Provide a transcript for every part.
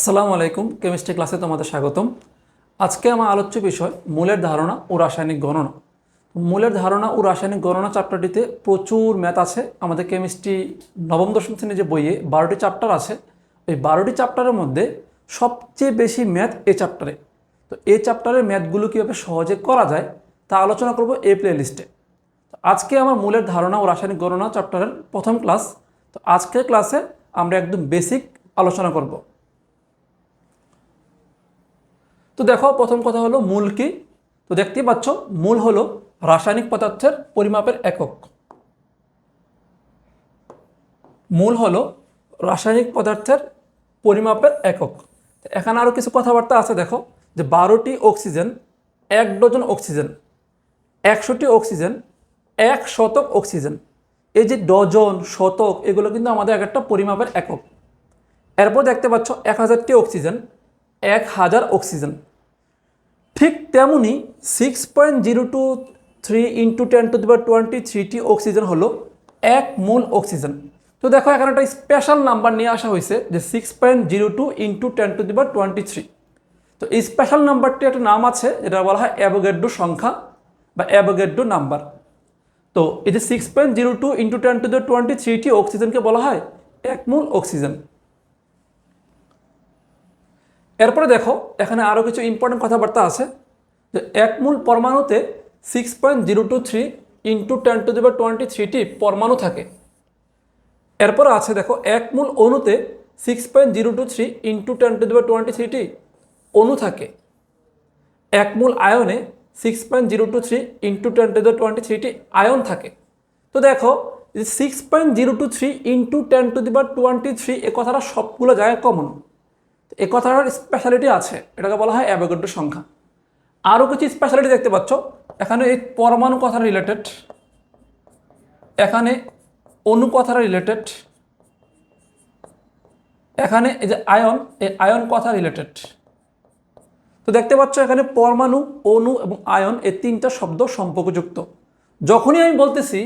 আসসালামু আলাইকুম, কেমিস্ট্রি ক্লাসে তোমাদের স্বাগতম। আজকে আমার আলোচ্য বিষয় মূলের ধারণা ও রাসায়নিক গণনা। মূলের ধারণা ও রাসায়নিক গণনা চ্যাপ্টারটিতে প্রচুর ম্যাথ আছে। আমাদের কেমিস্ট্রি নবম, দশম শ্রেণির যে বইয়ে বারোটি চ্যাপ্টার আছে, এই বারোটি চ্যাপ্টারের মধ্যে সবচেয়ে বেশি ম্যাথ এই চ্যাপ্টারে তো এই চ্যাপ্টারের ম্যাথগুলো কীভাবে সহজে করা যায়, তা আলোচনা করব এই প্লে লিস্টে আজকে আমার মূলের ধারণা ও রাসায়নিক গণনা চ্যাপ্টারের প্রথম ক্লাস তো আজকের ক্লাসে আমরা একদম বেসিক আলোচনা করব। তো দেখো, প্রথম কথা হলো মূল কি? তো দেখতেই পাচ্ছ, মূল হলো রাসায়নিক পদার্থের পরিমাপের একক। মূল হলো রাসায়নিক পদার্থের পরিমাপের একক। এখানে আরও কিছু কথাবার্তা আছে, দেখো, যে বারোটি অক্সিজেন, এক ডজন অক্সিজেন, একশোটি অক্সিজেন, এক শতক অক্সিজেন। এই যে ডজন, শতক, এগুলো কিন্তু আমাদের এক একটা পরিমাপের একক। এরপর দেখতে পাচ্ছ, এক হাজারটি অক্সিজেন, এক হাজার অক্সিজেন। ঠিক তেমনি six point zero two three into ten to the power twenty three oxygen হলো এক মূল অক্সিজেন তো দেখো, এখানে একটা স্পেশাল নাম্বার নিয়ে আসা হয়েছে যে six point zero two into ten to the power twenty three তো এই স্পেশাল নাম্বারটি একটা নাম আছে, যেটা বলা হয় অ্যাভোগেড্রো সংখ্যা বা অ্যাভোগেড্রো নাম্বার। তো এই যে six point zero two into ten to the twenty three অক্সিজেনকে বলা হয় এক মূল অক্সিজেন এরপরে দেখো, এখানে আরও কিছু ইম্পর্টেন্ট কথাবার্তা আছে, যে এক মূল পরমাণুতে six point zero two three into ten to the power twenty three পরমাণু থাকে। এরপর আছে দেখো, এক মূল অণুতে six point zero two three into ten to the power twenty three অণু থাকে। এক মূল আয়নে six point zero two three into ten to the twenty three ion থাকে। তো দেখো six point zero two three into ten to the power twenty three এ কথাটা সবগুলো জায়গায় কমন এ কথাটার স্পেশালিটি আছে। এটাকে বলা হয় অ্যাভোগাড্রো সংখ্যা। আরও কিছু স্পেশালিটি দেখতে পাচ্ছ। এখানে এই পরমাণু কথা রিলেটেড এখানে অণু কথা রিলেটেড এখানে এই যে আয়ন, এই আয়ন কথা রিলেটেড তো দেখতে পাচ্ছ এখানে পরমাণু, অণু এবং আয়ন এই তিনটা শব্দ সম্পর্কযুক্ত। যখনই আমি বলতেছি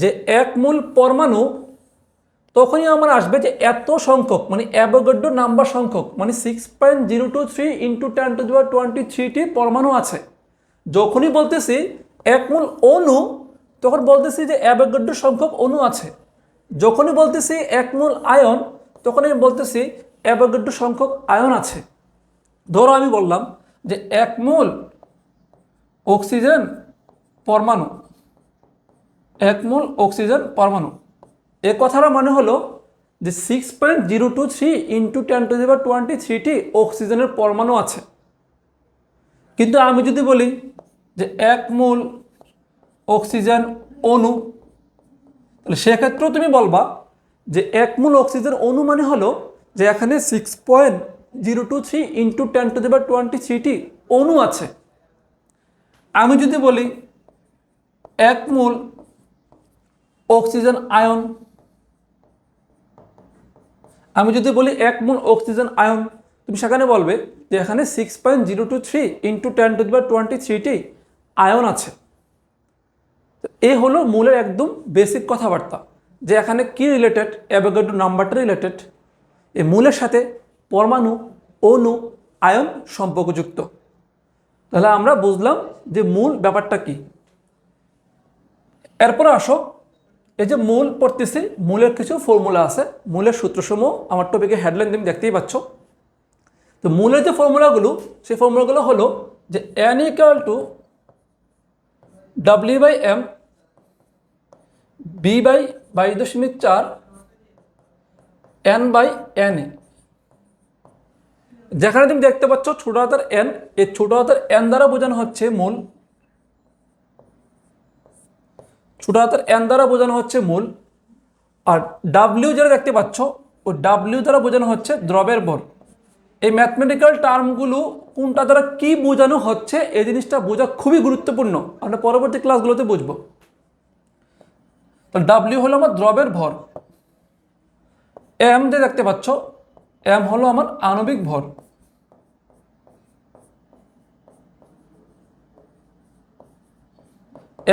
যে এক মূল পরমাণু তখনই আমার আসবে যে এত সংখ্যক মানে অ্যাভোগাড্রো নাম্বার সংখ্যক মানে six point zero two three into ten to the power twenty three পরমাণু আছে। যখনই বলতেছি এক মূল অণু, তখন বলতেছি যে অ্যাভোগাড্রো সংখ্যক অণু আছে। যখনই বলতেছি এক মূল আয়ন তখন আমি বলতেছি অ্যাভোগাড্রো সংখ্যক আয়ন আছে। ধরো আমি বললাম যে এক মূল অক্সিজেন পরমাণু, এক মূল অক্সিজেন পরমাণু। এ কথাটা মানে হলো যে six point zero two three into ten to the power twenty three অক্সিজেনের পরমাণু আছে। কিন্তু আমি যদি বলি যে এক মূল অক্সিজেন অণু, তাহলে সেক্ষেত্রেও তুমি বলবা যে এক মূল অক্সিজেন অণু মানে হলো যে এখানে six point zero two three into ten to the power twenty three অণু আছে। আমি যদি বলি এক মূল অক্সিজেন আয়ন আমি যদি বলি এক মূল অক্সিজেন আয়ন, তুমি সেখানে বলবে যে এখানে six point zero two three into ten to the power twenty three ion আছে। এই হলো মূলের একদম বেসিক কথাবার্তা, যে এখানে কি রিলেটেড অ্যাভোগাড্রো নাম্বারটা রিলেটেড এই মূলের সাথে পরমাণু, অণু, আয়ন সম্পর্কযুক্ত। তাহলে আমরা বুঝলাম যে মূল ব্যাপারটা কি। এরপরে আসো এই যে মূল পড়তেছি, মূলের কিছু ফর্মুলা আছে। মূলের সূত্রসমূহ আমার টপিকে হেডলাইন তুমি দেখতেই পাচ্ছ। তো মূলের যে ফর্মুলাগুলো, সেই ফর্মুলাগুলো হলো যে N equal to W by M B by by দশমিক চার এন বাই এন এ যেখানে তুমি দেখতে পাচ্ছ ছোটো হাতের এন এই ছোটো হাতের এন দ্বারা বোঝানো হচ্ছে মূল। ছোট হাতের এন দ্বারা বোঝানো হচ্ছে মূল, আর ডাব্লিউ যেটা দেখতে পাচ্ছ, ও ডাব্লিউ দ্বারা বোঝানো হচ্ছে দ্রবের ভর এই ম্যাথমেটিক্যাল টার্মগুলো কোনটা দ্বারা কি বোঝানো হচ্ছে, এই জিনিসটা বোঝা খুবই গুরুত্বপূর্ণ। আমরা পরবর্তী ক্লাসগুলোতে বুঝব। তো ডাব্লিউ হলো আমার দ্রবের ভর। এম যে দেখতে পাচ্ছ এম হলো আমার আণবিক ভর।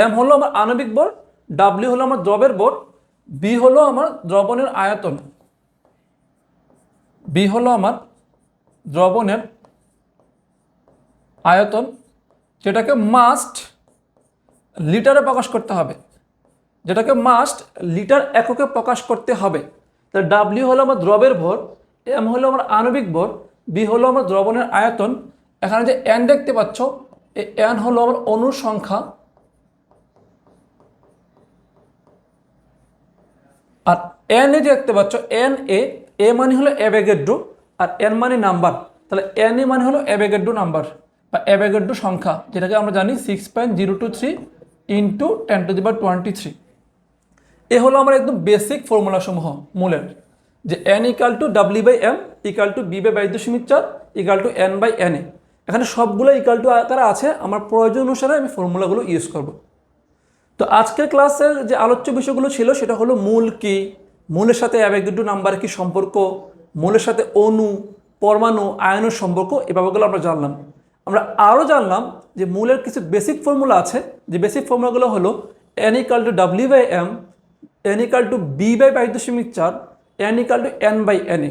এম হলো আমার আণবিক বল ডাব্লিউ হলো আমার দ্রবের বল বি হলো আমার দ্রবণের আয়তন। বি হলো আমার দ্রবণের আয়তন, যেটাকে মাস্ট লিটারে প্রকাশ করতে হবে। যেটাকে মাস্ট লিটার এককে প্রকাশ করতে হবে। তাহলে ডাব্লিউ হলো আমার দ্রবের ভর এম হলো আমার আণবিক ভর বি হলো আমার দ্রবণের আয়তন। এখানে যে এন দেখতে পাচ্ছ, এই এন হলো আমার অণুর আর এন এ দেখতে পাচ্ছ এন এ এ মানে হলো অ্যাভেগেড্রো আর এন মানে নাম্বার। তাহলে এন এ মানে হলো অ্যাভেগেড্রো নাম্বার, বা অ্যাভেগেড্রো সংখ্যা, যেটাকে আমরা জানি six point zero two three into ten to the power twenty three এ হলো আমার একদম বেসিক ফর্মুলা সমূহ, মূলের, যে N equal to W by M equal to B by by দশমিক চার equal to N by N A এখানে সবগুলো ইকাল টু আকারে আছে, আমার প্রয়োজন অনুসারে আমি ফর্মুলাগুলো ইউজ করব। তো আজকের ক্লাসের যে আলোচ্য বিষয়গুলো ছিল, সেটা হলো মূল কি? মূলের সাথে অ্যাভেগেড্রো নাম্বার কি সম্পর্ক? মূলের সাথে অণু, পরমাণু আয়নের সম্পর্ক এই ব্যাপারগুলো আমরা জানলাম। আমরা আরও জানলাম যে মূলের কিছু বেসিক ফর্মুলা আছে। যে বেসিক ফর্মুলাগুলো হলো N equal to W by M N equal to B by by দশমিক চার N equal to N by N A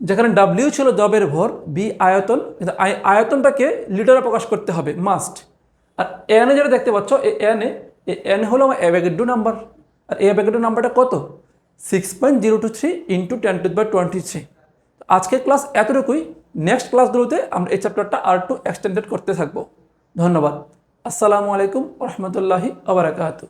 যেখানে ডাব্লিউ ছিল জবের ভর বি আয়তন, কিন্তু আয়- আয়তনটাকে লিটারে প্রকাশ করতে হবে মাস্ট আর এন এ যেটা দেখতে পাচ্ছ এন এ এই এন হলো আমার অ্যাভেগেড্রো নাম্বার। আর এই অ্যাভেগেড্রো নাম্বারটা কত? Six point zero two three into ten to by twenty three আজকের ক্লাস এতটুকুই। নেক্সট ক্লাসগুলোতে আমরা এই চ্যাপ্টারটা আর একটু এক্সটেন্ডেড করতে থাকব। ধন্যবাদ। আসসালামু আলাইকুম রহমতুল্লাহি আবরাকাতু